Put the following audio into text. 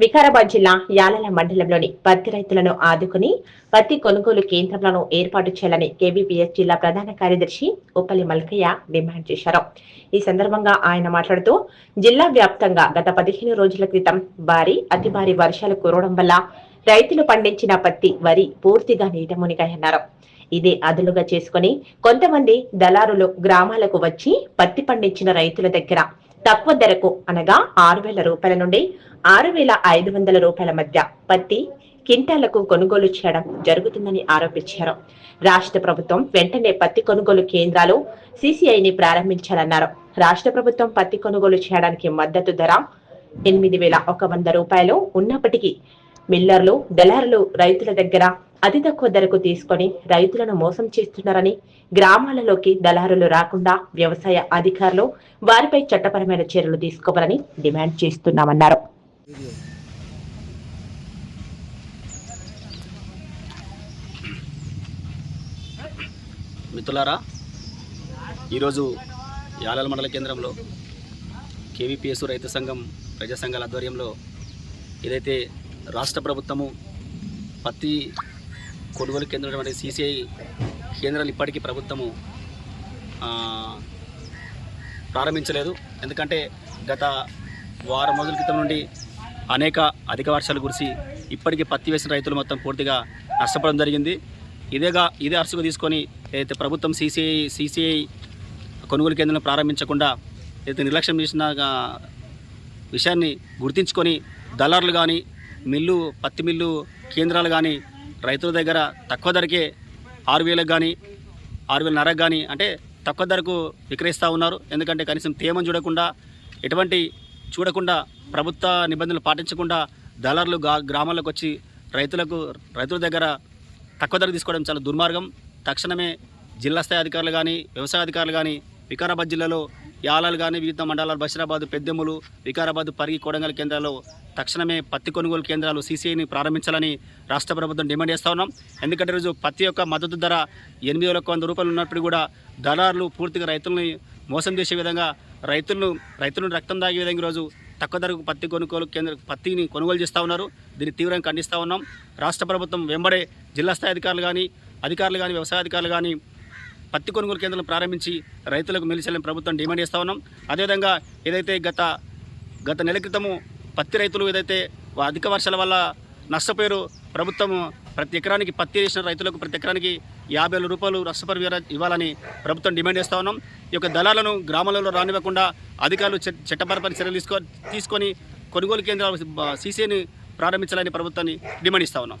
వికారాబాద్ జిల్లా యాలల మండలంలోని పత్తి రైతులను ఆదుకుని పత్తి కొనుగోలు కేంద్రాలను ఏర్పాటు చేయాలని కేవీపీఎస్ జిల్లా ప్రధాన కార్యదర్శి ఉప్పలి మల్కయ్య డిమాండ్ చేశారు. ఈ సందర్భంగా ఆయన మాట్లాడుతూ జిల్లా వ్యాప్తంగా గత పదిహేను రోజుల క్రితం భారీ అతి భారీ వర్షాలు కురవడం వల్ల రైతులు పండించిన పత్తి వరి పూర్తిగా నీట అన్నారు ఇదే అదులుగా చేసుకుని కొంతమంది దళారులు గ్రామాలకు వచ్చి పత్తి పండించిన రైతుల దగ్గర తక్కువ ధరకు అనగా ఆరు వేల రూపాయల నుండి ఆరు వేల ఐదు వందల రూపాయల మధ్య పత్తి కింటాలకు కొనుగోలు చేయడం జరుగుతుందని ఆరోపించారు. రాష్ట్ర ప్రభుత్వం వెంటనే పత్తి కొనుగోలు కేంద్రాలు సిసిఐని ప్రారంభించాలన్నారు. రాష్ట్ర ప్రభుత్వం పత్తి కొనుగోలు చేయడానికి మద్దతు ధర ఎనిమిది వేల ఒక వంద రూపాయలు ఉన్నప్పటికీ మిల్లర్లు దళారులు రైతుల దగ్గర అతి తక్కువ ధరకు తీసుకొని రైతులను మోసం చేస్తున్నారని గ్రామాలలోకి దళారులు రాకుండా వ్యవసాయ అధికారులు వారిపై చట్టపరమైన చర్యలు తీసుకోవాలని డిమాండ్ చేస్తున్నామన్నారు. మిత్రులారా ఈరోజు యాలల మండల కేంద్రంలో కేవీపీఎస్ రైతు సంఘం ప్రజా సంఘాల ఆధ్వర్యంలో ఏదైతే రాష్ట్ర ప్రభుత్వము పత్తి కొనుగోలు కేంద్రం సీసీఐ కేంద్రాలు ఇప్పటికీ ప్రభుత్వము ప్రారంభించలేదు. ఎందుకంటే గత వారం రోజుల క్రితం నుండి అనేక అధిక వర్షాలు కురిసి ఇప్పటికీ పత్తి వేసిన రైతులు మొత్తం పూర్తిగా నష్టపోవడం జరిగింది. ఇదేగా ఇదే అరుసుగా తీసుకొని ఏదైతే ప్రభుత్వం సీసీఐ సీసీఐ కొనుగోలు కేంద్రం ప్రారంభించకుండా ఏదైతే నిర్లక్ష్యం చేసిన విషయాన్ని గుర్తించుకొని దళారులు కానీ మిల్లు పత్తి మిల్లు కేంద్రాలు కానీ రైతుల దగ్గర తక్కువ ధరకే ఆరు వేలకు కానీ ఆరు వేల నరకు కానీ అంటే తక్కువ ధరకు విక్రయిస్తూ ఉన్నారు. ఎందుకంటే కనీసం తేమను చూడకుండా ఎటువంటి చూడకుండా ప్రభుత్వ నిబంధనలు పాటించకుండా దళారులు గా గ్రామాలకు వచ్చి రైతులకు రైతుల దగ్గర తక్కువ ధర తీసుకోవడం చాలా దుర్మార్గం. తక్షణమే జిల్లా స్థాయి అధికారులు కానీ వ్యవసాయ అధికారులు కానీ వికారాబాద్ జిల్లాలో యాలాలు కానీ వివిధ మండలాలు బషీరాబాద్ పెద్దెములు వికారాబాద్ పరిగి కొడంగల్ కేంద్రాల్లో తక్షణమే పత్తి కొనుగోలు కేంద్రాలు సీసీఐని ప్రారంభించాలని రాష్ట్ర ప్రభుత్వం డిమాండ్ చేస్తూ ఉన్నాం. ఎందుకంటే రోజు పత్తి యొక్క మద్దతు ధర ఎనిమిది వేల వంద రూపాయలు ఉన్నప్పుడు కూడా దళారులు పూర్తిగా రైతుల్ని మోసం చేసే విధంగా రైతులను రైతులను రక్తం దాగే విధంగా ఈరోజు తక్కువ ధరకు పత్తి కొనుగోలు కేంద్ర పత్తిని కొనుగోలు చేస్తూ ఉన్నారు. దీన్ని తీవ్రంగా ఖండిస్తూ ఉన్నాం. రాష్ట్ర ప్రభుత్వం వెంబడే జిల్లా స్థాయి అధికారులు కానీ అధికారులు కానీ వ్యవసాయ అధికారులు కానీ పత్తి కొనుగోలు కేంద్రాలను ప్రారంభించి రైతులకు మెలిసేయాలని ప్రభుత్వం డిమాండ్ చేస్తూ ఉన్నాం. అదేవిధంగా ఏదైతే గత గత నెల క్రితము పత్తి రైతులు ఏదైతే అధిక వర్షాల వల్ల నష్టపోయారు ప్రభుత్వం ప్రతి ఎకరానికి పత్తి వేసిన రైతులకు ప్రతి ఎకరానికి యాభై వేల రూపాయలు నష్టపరిహారం ఇవ్వాలని ప్రభుత్వం డిమాండ్ చేస్తూ ఉన్నాం. ఈ యొక్క దళాలను గ్రామాలలో రానివ్వకుండా అధికారులు చట్టపరపరి చర్యలు తీసుకో తీసుకొని కొనుగోలు కేంద్రాలు సీసీని ప్రారంభించాలని ప్రభుత్వాన్ని డిమాండ్ ఇస్తా ఉన్నాం.